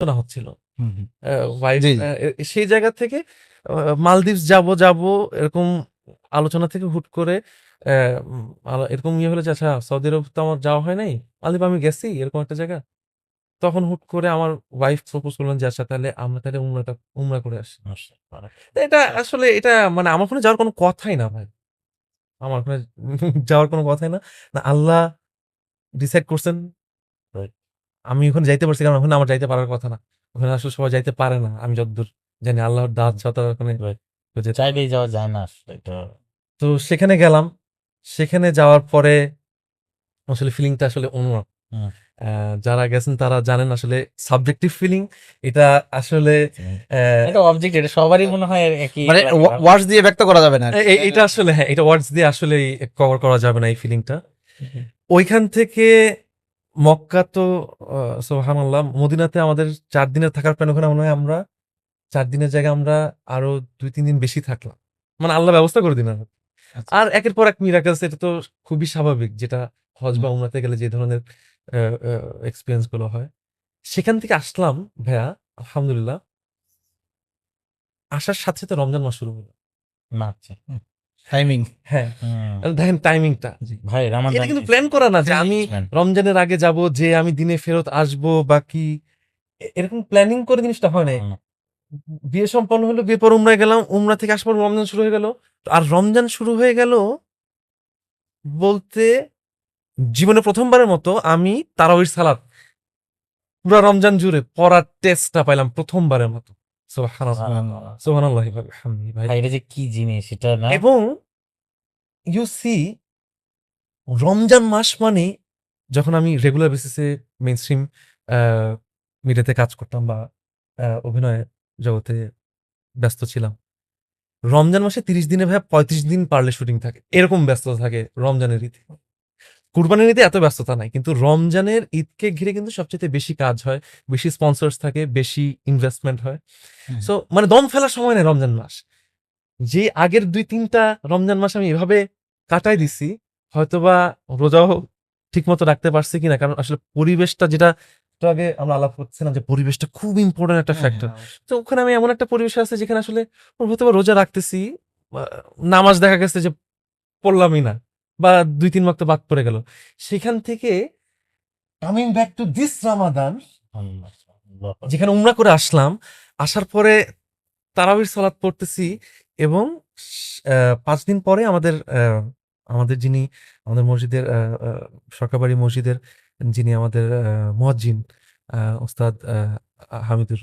আলোচনা হচ্ছিল। সেই জায়গা থেকে মালদ্বীপ যাব যাব এরকম আলোচনা থেকে হুট করে এরকম ইয়ে হলে যে আচ্ছা সৌদি আরব তো আমার যাওয়া হয় নাই মালদ্বীপ আমি গেছি এরকম একটা জায়গা। তখন হুট করে আমার ওয়াইফ প্রপোজ করলেন যে আচ্ছা তাহলে আমরা তাহলে উমরাটা উমরা করে আসি। এটা আসলে এটা মানে আমার ওখানে যাওয়ার কোনো কথাই না ভাই। আমার ওখানে যাওয়ার কোনো কথাই না। না আল্লাহ ডিসাইড করছেন. আমি ওখানে যাইতে পারছি কারণ ওখানে আমার যাইতে পারার কথা না। ওখানে আসলে সবাই যাইতে পারে না আমি যতদূর জানি আল্লাহর দাঁত ছাতা ওখানে তো চাইলেই যাওয়া যায় না আসলে তো সেখানে গেলাম। সেখানে যাওয়ার পরে আসলে ফিলিংটা আসলে অন্যরকম। আহ, যারা গেছেন তারা জানেন আসলে সাবজেক্টিভ ফিলিং এটা আসলে আহ, এটা অবজেক্ট এটা সবারই মনে হয় একই মানে ওয়ার্ডস দিয়ে ব্যক্ত করা যাবে না এটা আসলে হ্যাঁ এটা ওয়ার্ডস দিয়ে আসলে কভার করা যাবে না এই ফিলিংটা ওইখান থেকে মক্কা তো সোহানাল্লাহ মদিনাতে আমাদের চার দিনের থাকার প্ল্যান ওখানে মনে হয় আমরা চার দিনের জায়গায় আমরা আরও দুই তিন দিন বেশি থাকলাম। মানে আল্লাহ ব্যবস্থা করে দিন আচ্ছা। আর একের পর এক মিরাকেলস এটা তো খুবই স্বাভাবিক যেটা হজ বা উমরাতে গেলে যে ধরনের এক্সপিরিয়েন্সগুলো হয়। সেখান থেকে আসলাম ভাইয়া আলহামদুলিল্লাহ। আসার সাথে সাথে রমজান মাস শুরু হলো। টাইমিং হ্যাঁ। দেখেন টাইমিংটা ভাই এটা কিন্তু প্ল্যান করা না যে আমি রমজানের আগে যাব যে আমি দিনে ফেরত আসব বা কি। এরকম প্ল্যানিং করে জিনিসটা হয় হুম। বিয়ে সম্পন্ন হলো বিয়ে পর উমরায় গেলাম উমরা থেকে আসার পর রমজান শুরু হয়ে গেল। আর রমজান শুরু হয়ে গেল বলতে জীবনে প্রথমবারের মতো আমি তারাউর সালাত। পুরা রমজান জুড়ে পড়ার টেস্টটা পাইলাম প্রথমবারের মতো। কি জিনিস এটা না? এবং ইউ সি রমজান মাস মানে যখন আমি রেগুলার বেসিসে মেইন স্ট্রিম মিডিয়াতে কাজ করতাম বা অভিনয় জগতে ব্যস্ত ছিলাম রমজান মাসে তিরিশ দিনে ভাই পঁয়ত্রিশ দিন পারলে শুটিং থাকে। এরকম ব্যস্ত থাকে রমজানের ঈদে কুরবানির ঈদে এত ব্যস্ততা নাই কিন্তু রমজানের ঈদকে ঘিরে কিন্তু সবচেয়ে বেশি কাজ হয় বেশি স্পন্সর্স থাকে বেশি ইনভেস্টমেন্ট হয়। সো মানে দম ফেলার সময় নেই রমজান মাস। যে আগের দুই তিনটা রমজান মাস আমি এভাবে কাটাই দিছি হয়তোবা রোজাও ঠিক মতো রাখতে পারছি কিনা কারণ আসলে পরিবেশটা যেটা আগে আমরা আলাপ করছিলাম যে পরিবেশটা খুব ইম্পর্টেন্ট একটা ফ্যাক্টর তো ওখানে আমি এমন একটা পরিবেশ আছে যেখানে আসলে হয়তো বা রোজা রাখতেছি নামাজ দেখা গেছে যে পড়লামই না। বা দুই, তিন ওয়াক্ত বাদ পড়ে গেল। সেখান থেকে coming back to this Ramadan যেখানে উমরা করে আসলাম, আসার পরে তারাবির সালাত পড়তেছি এবং পাঁচ দিন পরে আমাদের আমাদের যিনি আমাদের মসজিদের সরকারবাড়ি মসজিদের যিনি আমাদের মুয়াজ্জিন ওস্তাদ হামিদুর